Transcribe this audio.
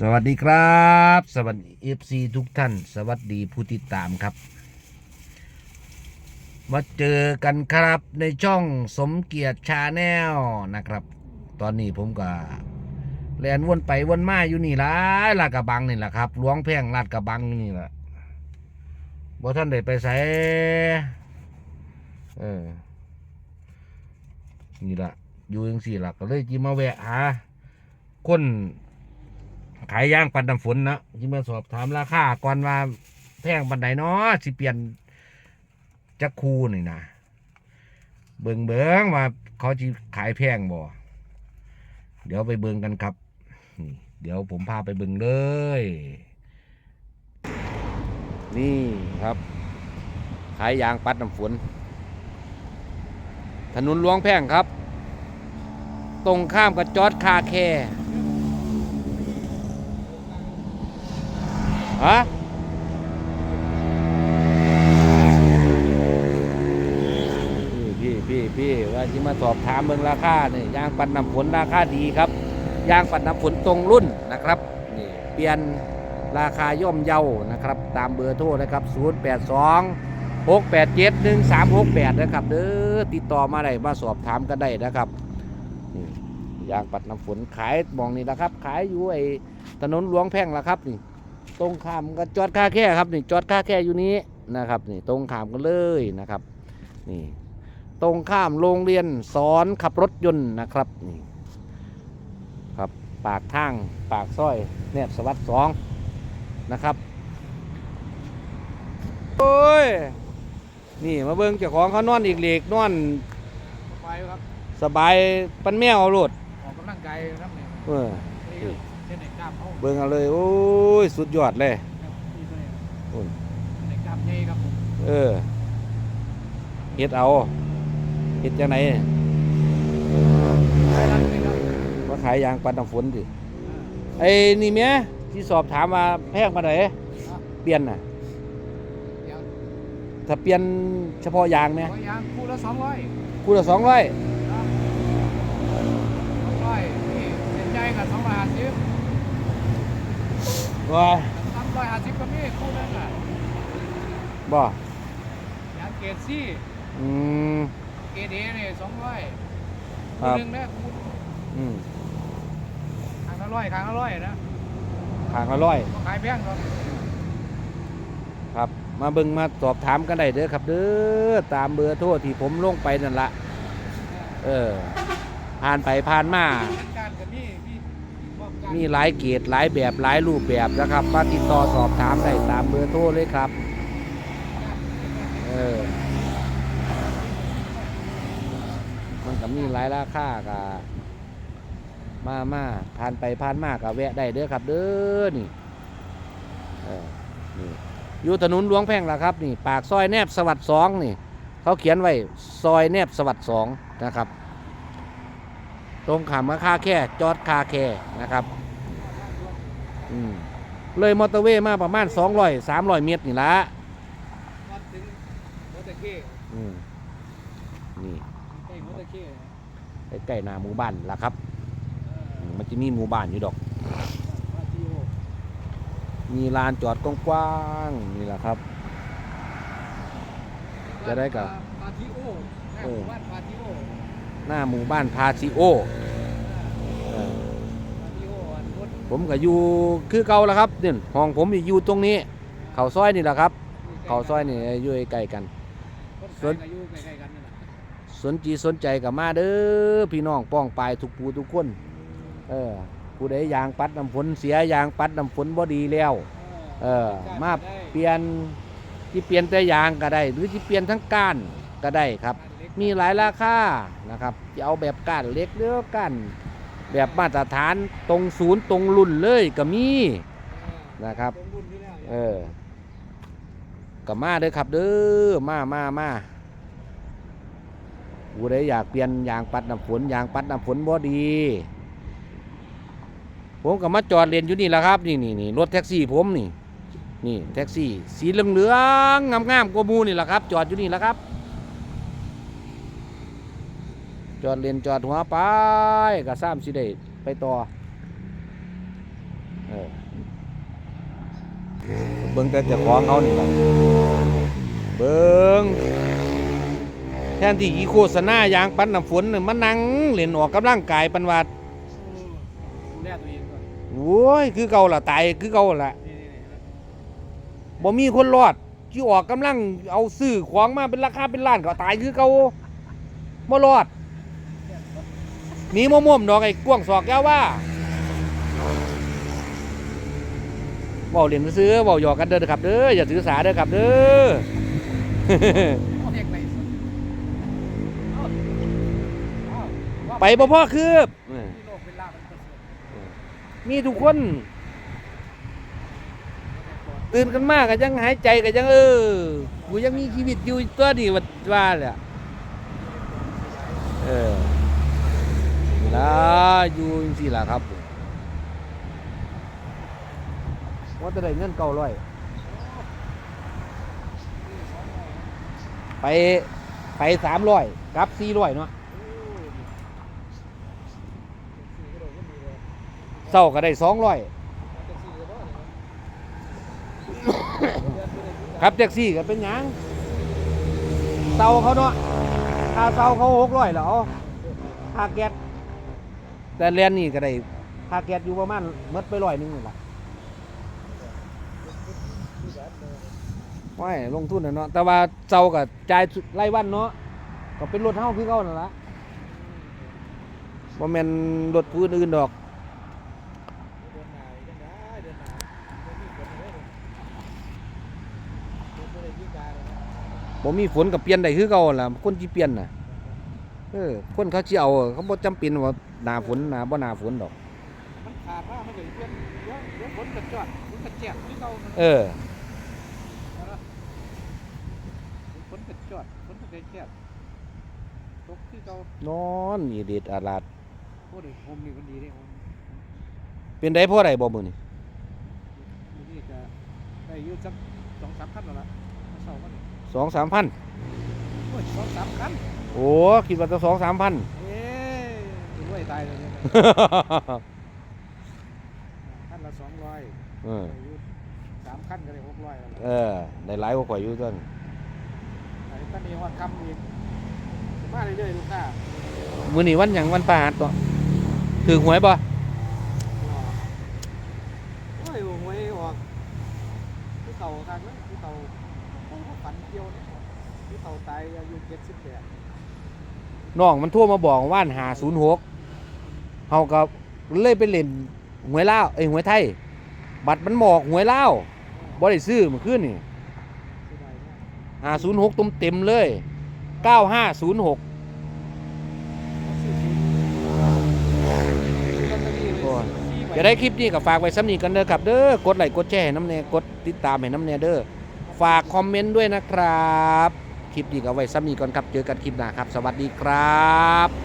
สวัสดีครับ สวัสดีเอฟซีทุกท่าน สวัสดีผู้ติดตามครับ มาเจอกันครับในช่องสมเกียรติชาแนลนะครับ ตอนนี้ผมก็แลนวนไปวนมาอยู่นี่ละลาดกระบังนี่แหละครับหลวงแพ่งลาดกระบังนี่แหละบ่ท่านได้ไปใส่เออนี่ละอยู่ยังสี่หลักก็เลยจิมาแวะหาคน ขายย่างปันน้ำฝนนะที่มาสอบถามราคาก่อนว่าแพงปันใดเนาะสิเปลี่ยนจักคูนี่นะเบิงเบิงว่าเขาจะขายแพงบ่เดี๋ยวไปเบิงกันครับนี่เดี๋ยวผมพาไปเบิงเลย นี่ครับ ขายยางปัดน้ำฝน ถนนหลวงแพงครับ ตรงข้ามกับจอดคาแคร์ ฮะพี่พี่พี่ว่าที่มาสอบถามเบิ่งราคาเนี่ยยางปัดน้ำฝนราคาดีครับยางปัดน้ำฝนตรงรุ่นนะครับนี่เปลี่ยนราคาย่อมเยานะครับ ตามเบอร์โทรนะครับ 0 8 2 6 8 7 1 3 6 8 นะครับเด้อติดต่อมาได้มาสอบถามกันได้นะครับยางปัดน้ำฝนขายมองนี่นะครับ ขายอยู่ไอ้ถนนหลวงแพ่งละครับนี่ ตรงข้ามกับจอดค่าแค่ครับนี่จอดค่าแค่อยู่นี้นะครับนี่ตรงข้ามกันเลยนะครับนี่ตรงข้ามโรงเรียนสอนขับรถยนต์นะครับนี่ครับปากทางปากซอยแนบสวัสดิ์สองนะครับโอ้ยนี่มาเบิ่งเจ้าของเขานอนอีกเหล็กนอนไปครับสบายปันแมวเอาโลดออกกำลังกายครับเนี่ยเออนี่ เส้นไหนกล้ามเขาเบิ่งเอาเลย โอ้ย สุดยอดเลย ครับนี่ตัวเนี้โอ้ย เส้นไหนกล้ามใหญ่ครับผมเออเฮ็ดเอาเฮ็ดจังไหนไปรันเลยครับว่าขายยางปันน้ำฝนดิไอ้นี่เมียที่สอบถามมาแพงมาไหนเปลี่ยนน่ะ เดี๋ยวถ้าเปลี่ยนเฉพาะยางเนี่ยร้อยยางคู่ละสองร้อยคู่ละสองร้อยครับสองร้อยนี่เส้นใหญ่กับสองร้อยห้าสิบ ว่าสามร้อยห้าสิบก็มีคู่นึงอะบ่ยางเกรดซี่อืมเกรดเอเนี่ยสองร้อยครัคู่บนึงนะคู่อืมขางละร้อยขางละร้อยนะขางละร้อยก็ขายแพงครับครับ มาเบิ่งมาสอบถามกันได้เด้อครับ เด้อตามเบอร์โทรที่ผมลงไปนั่นละเออผ่านไปผ่านมาเส้นการกับนี่ มีป้องกันมีหลายเกรดหลายแบบหลายรูปแบบนะครับมาติดต่อสอบถามได้ตามเบอร์โทรเลยครับเออมันก็มีหลายราคากะมามาผ่านไปผ่านมากะแวะได้เด้อครับ เด้อนี่เออนี่อยู่ถนนหลวงแพ่งละครับ นี่ ปากซอยแนบสวัสด์สองนี่ เขาเขียนไว้ซอยแนบสวัสด์สองนะครับ ตรงขามมาคาแค่จอดคาแค่นะครับเลยมอเตอร์เวย์มาประมาณ200 300เมตรนี่ละวัดถึงมตรนี่ใกล้มอเตอร์เคใกล้ๆหน้าหมู่บ้านละครับ มันจะมีหมู่บ้านอยู่ดอก มีลานจอดกว้างๆนี่แหละครับ จะได้กับปาทิโอแม่เออบ้านปาทิโอ หน้าหมู่บ้านพาซิโอเออปาทิโออันรถผมก็อยู่คือเก่าแล้วครับเนี่ยห้องผมอยู่ตรงนี้ เขาซอยนี่แหละครับ เขาซอยนี่อยู่ใกล้ๆกันคนขายก็อยู่ใกล้ๆกันนี่แหละสนจีสนใจกับมาเด้อพี่น้องป้องปลายทุกปูทุกคนเออผู้ใดยางปัดน้ำฝนเสียยางปัดน้ำฝนบ่ดีแล้วเออมาเปลี่ยนที่เปลี่ยนแต่ยางก็ได้ หรือที่เปลี่ยนทั้งก้านก็ได้ครับ มีหลายราคานะครับจะเอาแบบก้านเล็กหรือก้านแบบมาตรฐานตรงศูนย์ตรงรุ่นเลยก็มีนะครับเออก็มาเด้อครับเด้อมามามาผู้ใดอยากเปลี่ยนยางปัดน้ำฝนยางปัดน้ำฝนบ่ดี ผมก็มาจอดเรียนอยู่นี่แหละครับนี่นี่นี่รถแท็กซี่ผมนี่นี่แท็กซี่ สีเหลืองเหลืองงามงามๆกว่ามูนี่แหละครับ จอดอยู่นี่แหละครับ จอดเรียนจอดหัวไปก็ซ้ำสิได้ไปต่อเออเบิ่งแต่จ้าของเขานี่ล่ะเบิ่งแทนที่อีโฆษณายางปั้นน้ำฝนน่ะมานั่งเล่นออกกำลังกายปันว่าดูแลตัวเองก่อนโอ้ยคือเก่าล่ะตายคือเก่าล่ะบ่มีคนรอดที่ออกกำลังเอาซื้อของมาเป็นราคาเป็นล้านก็ตายคือเก่าบ่รอด หนีม่วมๆดอกไอ้กวงศอกยาวว่าเว้าเล่นซื้อๆเว้าหยอกกันเด้อครับเด้ออย่าถือสาเด้อครับเด้อไปสุดเอ้าเอ้าว่าไปบ่พ่อคืบมีทุกคน ตื่นกันมากก็ยังหายใจก็ยังเออกูยังมีชีวิตอยู่ตัวนี้ว่าว่าแหละเออนี่ ล่ะอยู่จังซี่ล่ะครับว่าจะได้เงินเก้าร้อยไปไปสามร้อยกับสี่ร้อยเนาะเศร้าก็ได้สองร้อยครับแท็กซี่ก็เป็นยังเตาเขาเนาะค่าเตาเขาหกร้อยแล้วค่าแก๊ส แต่เรียนนี่ก็ได้ค่าแก๊สอยู่ประมาณหมดไปร้อยหนึงนี่แหละไม่ลงทุนนะเนาะแต่ว่าเตากับจ่ายรายวันเนาะก็เป็นรถเฮาคือเขานั่นละบ่แม่นรถผู้อื่นดอก บ่มีฝนกับเปลี่ยนได้คือเก่าหั่นล่ะคนที่เปลี่ยนน่ะ เออคนเขาสิเอาเขาบ่จำเป็นว่าหน้าฝนหน้าบ่หน้าฝนดอก มันขาดว่ามันเลยเพื่อนเดี๋ยวเดี๋ยวฝนกระจอดฝนกระแจกที่เราเออ ฝนกระจอดฝนกระแจกตกที่เรานอนอีเด็ดอาลาดโอ้ดิโฮมนี่มันดีเด้โฮมเป็นได้พ่อใดบ่มื้อนี้นี่จะได้อยืดสักสองสามคันแล้วล่ะมาเศร้ามันนี่2-3,000โอ้ยสองสามคัน โอ้คิดว่าจะ2-3,000เอ๊ะรวยตายเลยเนี่ยคันละสองร้อยเออสามคันก็ได้หกร้อยแล้วล่ะเออได้หลายกว่าข่อยอยู่ซั่นไอ้ตันนี้ฮอดคำอีกมาเรื่อยๆลูกค้ามื้อนี้วันหยังวันพฤหัสตัวถูกหวยบ่โอ้ยหวยออกผู้เต่าทางนั้นผู้เต่าผู้ฝันเกี่ยวเนี่ยผู้เต่าตายอายุเจ็ดสิบแปด น้องมันโทรมาบอกว่าน506เฮาก็เลยไปเล่นหวยเล่าวเอ้หวยไทย บัตรมันบอกหวยเล่าบ่ได้ซื้อมื่อคืนนี่เสียดาศูนย์หกตุ้มเต็มเลยเก้าห้าศูนย์หกอยจะได้คลิปนี้ก็ฝากไว้ซ้ำนี้กันเด้อครับเด้อกดไลค์กดแชร์น้ำแน่กดติดตามให้น้ำแน่เด้อฝากคอมเมนต์ด้วยนะครับ คลิปนี้ก็ไว้ซ้ำนี้ก่อนครับ เจอกันคลิปหน้าครับ สวัสดีครับ